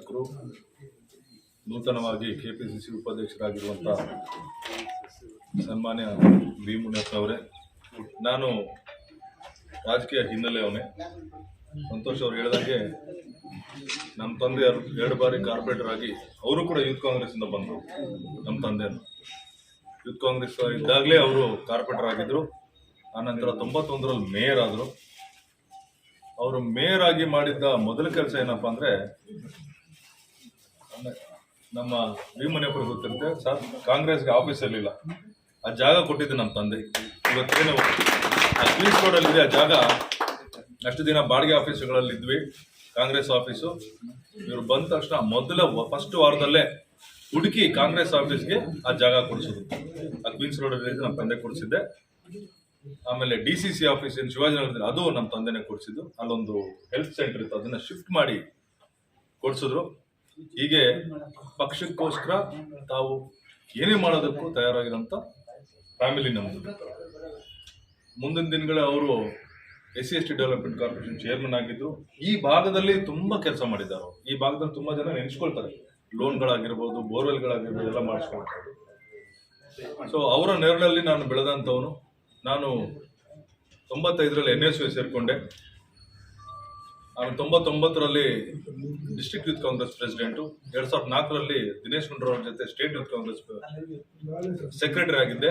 ಶಾಸಕರು ನೂತನವಾಗಿ ಕೆಪಿಸಿಸಿ ಉಪಾಧ್ಯಕ್ಷರಾಗಿರುವಂಥ ಸನ್ಮಾನ್ಯ ಬಿ ಮುನಿಯಪ್ಪನವರೇ ನಾನು ರಾಜಕೀಯ ಹಿನ್ನೆಲೆಯವನೇ ಸಂತೋಷ್ ಅವ್ರು ಹೇಳಿದಂಗೆ ನಮ್ಮ ತಂದೆ ಎರಡು ಎರಡು ಬಾರಿ ಕಾರ್ಪೊರೇಟರ್ ಆಗಿ ಅವರು ಕೂಡ ಯೂತ್ ಕಾಂಗ್ರೆಸ್ಸಿಂದ ಬಂದರು, ನಮ್ಮ ತಂದೆಯನ್ನು ಯೂತ್ ಕಾಂಗ್ರೆಸ್ ಇದ್ದಾಗಲೇ ಅವರು ಕಾರ್ಪೊರೇಟರ್ ಆಗಿದ್ದರು ಆನಂತರ ತೊಂಬತ್ತೊಂದರಲ್ಲಿ ಮೇಯರ್ ಆದರು. ಅವರು ಮೇಯರ್ ಆಗಿ ಮಾಡಿದ್ದ ಮೊದಲ ಕೆಲಸ ಏನಪ್ಪ ಅಂದ್ರೆ ನಮ್ಮ ಭೀಮನೆಪುರ ಗೊತ್ತಿರುತ್ತೆ, ಸರ್, ಕಾಂಗ್ರೆಸ್ಗೆ ಆಫೀಸ್ ಇರಲಿಲ್ಲ. ಆ ಜಾಗ ಕೊಟ್ಟಿದ್ದು ನಮ್ಮ ತಂದೆ. ಇವತ್ತೇನು ಆ ಕ್ವೀನ್ಸ್ ರೋಡಲ್ಲಿ ಇದೆ ಆ ಜಾಗ. ಅಷ್ಟು ದಿನ ಬಾಡಿಗೆ ಆಫೀಸ್ಗಳಲ್ಲಿ ಇದ್ವಿ, ಕಾಂಗ್ರೆಸ್ ಆಫೀಸು ಇವರು ಬಂದ ತಕ್ಷಣ ಮೊದಲ ಫಸ್ಟ್ ವಾರದಲ್ಲೇ ಹುಡುಕಿ ಕಾಂಗ್ರೆಸ್ ಆಫೀಸ್ಗೆ ಆ ಜಾಗ ಕೊಡಿಸೋದು ಆ ಕ್ವೀನ್ಸ್ ರೋಡಲ್ಲಿ ನಮ್ಮ ತಂದೆ ಕೊಡಿಸಿದ್ದೆ. ಆಮೇಲೆ ಡಿ ಸಿ ಸಿ ಆಫೀಸ್ ಏನು ಶಿವಾಜಿನಗರದಲ್ಲಿ ಅದು ನಮ್ಮ ತಂದೆನೇ ಕೊಡಿಸಿದ್ದು. ಅಲ್ಲೊಂದು ಹೆಲ್ತ್ ಸೆಂಟರ್ ಇತ್ತು, ಅದನ್ನ ಶಿಫ್ಟ್ ಮಾಡಿ ಕೊಡಿಸಿದ್ರು. ಹೀಗೆ ಪಕ್ಷಕ್ಕೋಸ್ಕರ ತಾವು ಏನೇ ಮಾಡೋದಕ್ಕೂ ತಯಾರಾಗಿರೋಂಥ ಫ್ಯಾಮಿಲಿ ನಮ್ಮದು ಮುಂದಿನ ದಿನಗಳೇ ಅವರು S C S T development corporation chairman ಆಗಿದ್ರು ಈ ಭಾಗದಲ್ಲಿ ತುಂಬ ಕೆಲಸ ಮಾಡಿದ್ದಾರೆ ಈ ಭಾಗದಲ್ಲಿ ತುಂಬ ಜನ ನೆನೆಸ್ಕೊಳ್ತಾರೆ. ಲೋನ್ಗಳಾಗಿರ್ಬೋದು, ಬೋರ್ವೆಲ್ಗಳಾಗಿರ್ಬೋದು, ಎಲ್ಲ ಮಾಡಿಸ್ಕೊಳ್ತಾರೆ. ಸೊ ಅವರ ನೆರಳಲ್ಲಿ ನಾನು ಬೆಳೆದಂಥವನು. ನಾನು ತೊಂಬತ್ತೈದರಲ್ಲಿ ಎನ್ ಎಸ್ ಯು ಸೇರಿಕೊಂಡೆ. ಆಮೇಲೆ ತೊಂಬತ್ತೊಂಬತ್ತರಲ್ಲಿ ಡಿಸ್ಟ್ರಿಕ್ಟ್ ಯೂತ್ ಕಾಂಗ್ರೆಸ್ ಪ್ರೆಸಿಡೆಂಟು ಎರಡ್ ಸಾವಿರದ ನಾಲ್ಕರಲ್ಲಿ ದಿನೇಶ್ ಗುಂಡೂರಾವ್ ಜೊತೆ ಸ್ಟೇಟ್ ಯೂತ್ ಕಾಂಗ್ರೆಸ್ ಸೆಕ್ರೆಟರಿ ಆಗಿದ್ದೆ.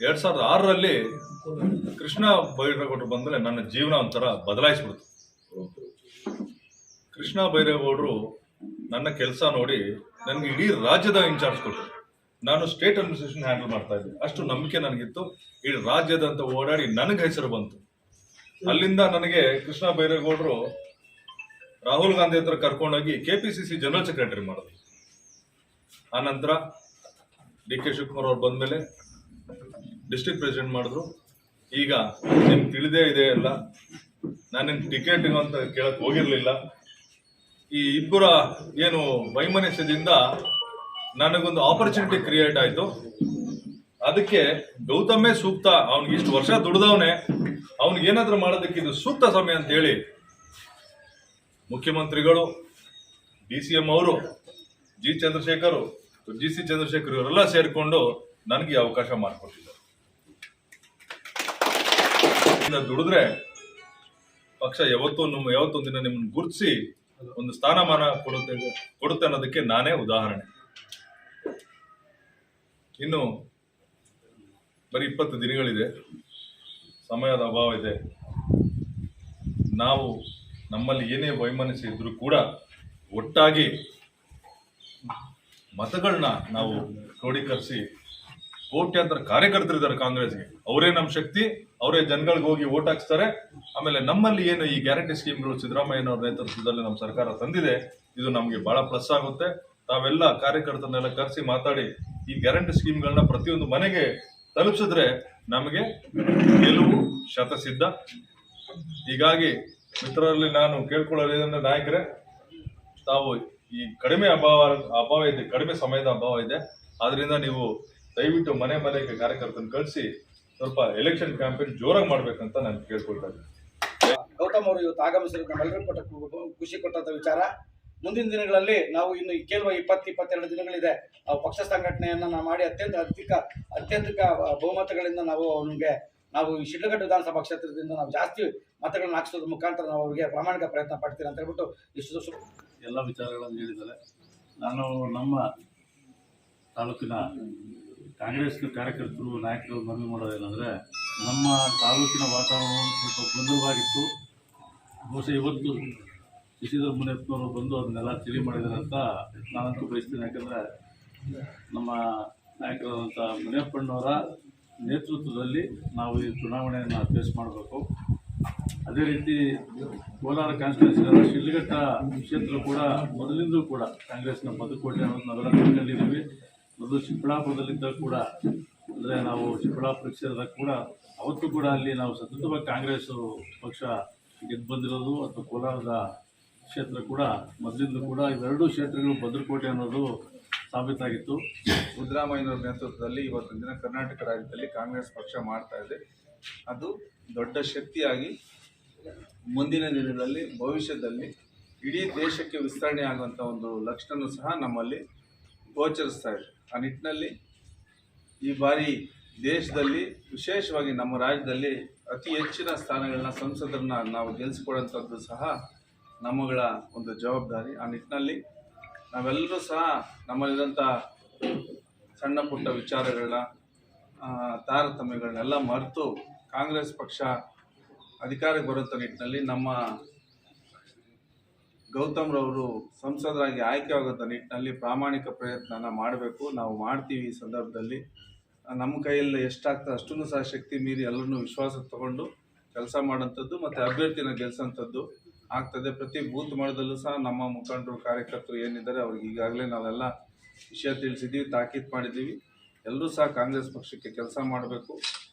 ಎರಡ್ ಸಾವಿರದ ಆರರಲ್ಲಿ ಕೃಷ್ಣ ಬೈರೇಗೌಡರು ಬಂದ್ರೆ ನನ್ನ ಜೀವನ ಒಂಥರ ಬದಲಾಯಿಸ್ಬಿಡ್ತು. ಕೃಷ್ಣ ಬೈರೇಗೌಡರು ನನ್ನ ಕೆಲಸ ನೋಡಿ ನನಗೆ ಇಡೀ ರಾಜ್ಯದ ಇನ್ಚಾರ್ಜ್ ಕೊಟ್ಟರು ನಾನು ಸ್ಟೇಟ್ ಅಡ್ಮಿನಿಸ್ಟ್ರೇಷನ್ ಹ್ಯಾಂಡಲ್ ಮಾಡ್ತಾ ಇದ್ದೆ. ಅಷ್ಟು ನಂಬಿಕೆ ನನಗಿತ್ತು. ಇಡೀ ರಾಜ್ಯದಂತ ಓಡಾಡಿ ನನಗೆ ಹೆಸರು ಬಂತು. ಅಲ್ಲಿಂದ ನನಗೆ ಕೃಷ್ಣ ಬೈರೇಗೌಡರು ರಾಹುಲ್ ಗಾಂಧಿ ಹತ್ರ ಕರ್ಕೊಂಡೋಗಿ K P C C general secretary ಮಾಡಿದ್ರು. ಆನಂತರ ಡಿ ಕೆ ಶಿವಕುಮಾರ್ ಅವ್ರು ಬಂದ್ಮೇಲೆ ಡಿಸ್ಟ್ರಿಕ್ಟ್ ಪ್ರೆಸಿಡೆಂಟ್ ಮಾಡಿದ್ರು. ಈಗ ನಿಮ್ಗೆ ತಿಳಿದೇ ಇದೆ ಎಲ್ಲ ನಾನು ಟಿಕೆಟ್ ಅಂತ ಕೇಳಕ್ಕೆ ಹೋಗಿರಲಿಲ್ಲ. ಈ ಇಬ್ಬರ ಏನು ವೈಮನಸ್ಯದಿಂದ ನನಗೊಂದು ಆಪರ್ಚುನಿಟಿ ಕ್ರಿಯೇಟ್ ಆಯಿತು. ಅದಕ್ಕೆ ಗೌತಮೇ ಸೂಕ್ತ, ಅವ್ನಿಗೆ ಇಷ್ಟು ವರ್ಷ ದುಡ್ದವನೆ. ಅವ್ನಿಗೆ ಏನಾದರೂ ಮಾಡೋದಕ್ಕೆ ಇದು ಸೂಕ್ತ ಸಮಯ ಅಂತ ಹೇಳಿ ಮುಖ್ಯಮಂತ್ರಿಗಳು, ಡಿ ಸಿ ಎಂ ಅವರು, G Chandrashekhar, G C Chandrashekhar ಇವರೆಲ್ಲ ಸೇರಿಕೊಂಡು ನನಗೆ ಅವಕಾಶ ಮಾಡಿಕೊಟ್ಟಿದ್ದಾರೆ. ದುಡಿದ್ರೆ ಪಕ್ಷ ಯಾವತ್ತೂ ಯಾವತ್ತೊಂದು ದಿನ ನಿಮ್ಮನ್ನು ಗುರುತಿಸಿ ಒಂದು ಸ್ಥಾನಮಾನ ಕೊಡುತ್ತೆ ಕೊಡುತ್ತೆ ಅನ್ನೋದಕ್ಕೆ ನಾನೇ ಉದಾಹರಣೆ. ಇನ್ನು ಬರೀ ಇಪ್ಪತ್ತು ದಿನಗಳಿದೆ. ಸಮಯದ ಅಭಾವ ಇದೆ. ನಾವು ನಮ್ಮಲ್ಲಿ ಏನೇ ವೈಮನಸ್ಸು ಇದ್ರೂ ಕೂಡ ಒಟ್ಟಾಗಿ ಮತಗಳನ್ನ ನಾವು ಕ್ರೋಢೀಕರಿಸಿ ಕೋಟ್ಯಾಂತರ ಕಾರ್ಯಕರ್ತರಿದ್ದಾರೆ ಕಾಂಗ್ರೆಸ್ಗೆ. ಅವರೇ ನಮ್ಮ ಶಕ್ತಿ, ಅವರೇ ಜನಗಳಿಗೆ ಹೋಗಿ ಓಟ್ ಹಾಕ್ಸ್ತಾರೆ. ಆಮೇಲೆ ನಮ್ಮಲ್ಲಿ ಏನು ಈ ಗ್ಯಾರಂಟಿ ಸ್ಕೀಮ್ಗಳು ಸಿದ್ದರಾಮಯ್ಯನವರ ನೇತೃತ್ವದಲ್ಲಿ ನಮ್ಮ ಸರ್ಕಾರ ತಂದಿದೆ, ಇದು ನಮಗೆ ಬಹಳ ಪ್ಲಸ್ ಆಗುತ್ತೆ. ತಾವೆಲ್ಲ ಕಾರ್ಯಕರ್ತರನ್ನೆಲ್ಲ ಕರೆಸಿ ಮಾತಾಡಿ, ಈ ಗ್ಯಾರಂಟಿ ಸ್ಕೀಮ್ಗಳನ್ನ ಪ್ರತಿಯೊಂದು ಮನೆಗೆ ತಲುಪಿಸಿದ್ರೆ ನಮಗೆ ಗೆಲುವು ಶತಸಿದ್ಧ. ಹೀಗಾಗಿ ಮಿತ್ರರಲ್ಲಿ ನಾನು ಕೇಳ್ಕೊಳ್ಳೋದು ಏನಂದ್ರೆ, ನಾಯಕರೇ, ತಾವು ಈ ಕಡಿಮೆ ಅಭಾವ ಅಭಾವ ಇದೆ, ಕಡಿಮೆ ಸಮಯದ ಅಭಾವ ಇದೆ. ಆದ್ರಿಂದ ನೀವು ದಯವಿಟ್ಟು ಮನೆ ಮನೆಗೆ ಕಾರ್ಯಕರ್ತನ ಕಳಿಸಿ ಸ್ವಲ್ಪ ಎಲೆಕ್ಷನ್ ಕ್ಯಾಂಪೇನ್ ಜೋರಾಗಿ ಮಾಡ್ಬೇಕಂತ ನಾನು ಕೇಳ್ಕೊಳ್ತಾ ಇದ್ದೀನಿ. ಗೌತಮ್ ಅವರು ಇವತ್ತು ಆಗಮಿಸಿರೋದು ನಮ್ಮೆಲ್ಲರಿಗೂ ಕೊಟ್ಟ ಖುಷಿ ಕೊಟ್ಟಂತ ವಿಚಾರ. ಮುಂದಿನ ದಿನಗಳಲ್ಲಿ ನಾವು ಇನ್ನು ಕೇಳುವ ಇಪ್ಪತ್ತು, ಇಪ್ಪತ್ತೆರಡು ದಿನಗಳಿದೆ. ನಾವು ಪಕ್ಷ ಸಂಘಟನೆಯನ್ನ ನಾವು ಮಾಡಿ ಅತ್ಯಂತ ಅಧಿಕ ಅತ್ಯಧಿಕ ಬಹುಮತಗಳಿಂದ ನಾವು ಅವನಿಗೆ, ನಾವು ಈ ಶಿಡ್ಲಘಟ್ಟ ವಿಧಾನಸಭಾ ಕ್ಷೇತ್ರದಿಂದ ನಾವು ಜಾಸ್ತಿ ಮತಗಳನ್ನ ಹಾಕಿಸೋದ್ರ ಮುಖಾಂತರ ನಾವು ಅವರಿಗೆ ಪ್ರಾಮಾಣಿಕ ಪ್ರಯತ್ನ ಪಡ್ತೀನಿ ಅಂತ ಹೇಳ್ಬಿಟ್ಟು ಇಷ್ಟು ಎಲ್ಲ ವಿಚಾರಗಳನ್ನು ಹೇಳಿದ್ದಾರೆ. ನಾನು ನಮ್ಮ ತಾಲೂಕಿನ ಕಾಂಗ್ರೆಸ್ನ ಕಾರ್ಯಕರ್ತರು, ನಾಯಕರು ಮನವಿ ಮಾಡೋದೇನೆಂದರೆ ನಮ್ಮ ತಾಲೂಕಿನ ವಾತಾವರಣ ಸ್ವಲ್ಪ ಗೊಂದಲವಾಗಿತ್ತು. ಬಹುಶಃ ಇವತ್ತು ಶಶಿಧರ್ ಮುನಿಯಪ್ಪನವರು ಬಂದು ಅದನ್ನೆಲ್ಲ ತಿಳಿ ಮಾಡಿದ್ದಾರೆ ಅಂತ ನಾನಂತೂ ಬಯಸ್ತೀನಿ. ಯಾಕಂದರೆ ನಮ್ಮ ನಾಯಕರಾದಂಥ ಮುನಿಯಪ್ಪಣ್ಣವರ ನೇತೃತ್ವದಲ್ಲಿ ನಾವು ಈ ಚುನಾವಣೆಯನ್ನು ಫೇಸ್ ಮಾಡಬೇಕು. ಅದೇ ರೀತಿ ಕೋಲಾರ ಕಾಂಗ್ರೆಸ್ ಶಿಲ್ಘಟ್ಟ ಕ್ಷೇತ್ರ ಕೂಡ ಮೊದಲಿಂದಲೂ ಕೂಡ ಕಾಂಗ್ರೆಸ್ನ ಬದುಕೋಟೆ ಅನ್ನೋದು ನಾವೆಲ್ಲ ತಿಳ್ಕೊಂಡಿದ್ದೀವಿ. ಮೊದಲು ಚಿಕ್ಕಬಳ್ಳಾಪುರದಲ್ಲಿದ್ದ ಕೂಡ, ಅಂದರೆ ನಾವು ಚಿಕ್ಕಬಳ್ಳಾಪುರ ಕ್ಷೇತ್ರದಾಗ ಕೂಡ ಅವತ್ತು ಕೂಡ ಅಲ್ಲಿ ನಾವು ಸತತವಾಗಿ ಕಾಂಗ್ರೆಸ್ ಪಕ್ಷ ಗೆದ್ದು ಬಂದಿರೋದು ಅಥವಾ ಕೋಲಾರದ ಕ್ಷೇತ್ರ ಕೂಡ ಮೊದಲಿಂದಲೂ ಕೂಡ ಇವೆರಡೂ ಕ್ಷೇತ್ರಗಳು ಭದ್ರಕೋಟೆ ಅನ್ನೋದು ಸಾಬೀತಾಗಿತ್ತು. ಸಿದ್ದರಾಮಯ್ಯನವರ ನೇತೃತ್ವದಲ್ಲಿ ಇವತ್ತಿನ ದಿನ ಕರ್ನಾಟಕ ರಾಜ್ಯದಲ್ಲಿ ಕಾಂಗ್ರೆಸ್ ಪಕ್ಷ ಮಾಡ್ತಾ ಇದೆ. ಅದು ದೊಡ್ಡ ಶಕ್ತಿಯಾಗಿ ಮುಂದಿನ ದಿನಗಳಲ್ಲಿ, ಭವಿಷ್ಯದಲ್ಲಿ ಇಡೀ ದೇಶಕ್ಕೆ ವಿಸ್ತರಣೆ ಆಗುವಂಥ ಒಂದು ಲಕ್ಷಣ ಸಹ ನಮ್ಮಲ್ಲಿ ಗೋಚರಿಸ್ತಾ ಇದೆ. ಆ ನಿಟ್ಟಿನಲ್ಲಿ ಈ ಬಾರಿ ದೇಶದಲ್ಲಿ, ವಿಶೇಷವಾಗಿ ನಮ್ಮ ರಾಜ್ಯದಲ್ಲಿ ಅತಿ ಹೆಚ್ಚಿನ ಸ್ಥಾನಗಳನ್ನ ಸಂಸದರನ್ನ ನಾವು ಗೆಲ್ಲಿಸ್ಕೊಡೋಂಥದ್ದು ಸಹ ನಮ್ಮಗಳ ಒಂದು ಜವಾಬ್ದಾರಿ. ಆ ನಿಟ್ಟಿನಲ್ಲಿ ನಾವೆಲ್ಲರೂ ಸಹ ನಮ್ಮಲ್ಲಿರೋಂಥ ಸಣ್ಣ ಪುಟ್ಟ ವಿಚಾರಗಳನ್ನ ತಾರತಮ್ಯಗಳನ್ನೆಲ್ಲ ಮರೆತು ಕಾಂಗ್ರೆಸ್ ಪಕ್ಷ ಅಧಿಕಾರಕ್ಕೆ ಬರುವಂಥ ನಿಟ್ಟಿನಲ್ಲಿ ನಮ್ಮ ಗೌತಮ್ರವರು ಸಂಸದರಾಗಿ ಆಯ್ಕೆ ಆಗುವಂಥ ನಿಟ್ಟಿನಲ್ಲಿ ಪ್ರಾಮಾಣಿಕ ಪ್ರಯತ್ನನ ಮಾಡಬೇಕು. ನಾವು ಮಾಡ್ತೀವಿ ಈ ಸಂದರ್ಭದಲ್ಲಿ. ನಮ್ಮ ಕೈಯಲ್ಲಿ ಎಷ್ಟಾಗ್ತದೆ ಅಷ್ಟೂ ಸಹ ಶಕ್ತಿ ಮೀರಿ ಎಲ್ಲರನ್ನೂ ವಿಶ್ವಾಸ ತಗೊಂಡು ಕೆಲಸ ಮಾಡೋಂಥದ್ದು ಮತ್ತು ಅಭ್ಯರ್ಥಿನ ಗೆಲ್ಸೋಂಥದ್ದು. ಆಗ್ತದೆ. ಪ್ರತಿ ಬೂತ್ ಮಟ್ಟದಲ್ಲೂ ಸಹ ನಮ್ಮ ಮುಖಂಡರು, ಕಾರ್ಯಕರ್ತರು ಏನಿದ್ದಾರೆ ಅವ್ರಿಗೆ ಈಗಾಗಲೇ ನಾವೆಲ್ಲ ವಿಷಯ ತಿಳಿಸಿದ್ದೀವಿ, ತಾಕೀತು ಮಾಡಿದ್ದೀವಿ. ಎಲ್ಲರೂ ಸಹ ಕಾಂಗ್ರೆಸ್ ಪಕ್ಷಕ್ಕೆ ಕೆಲಸ ಮಾಡಬೇಕು.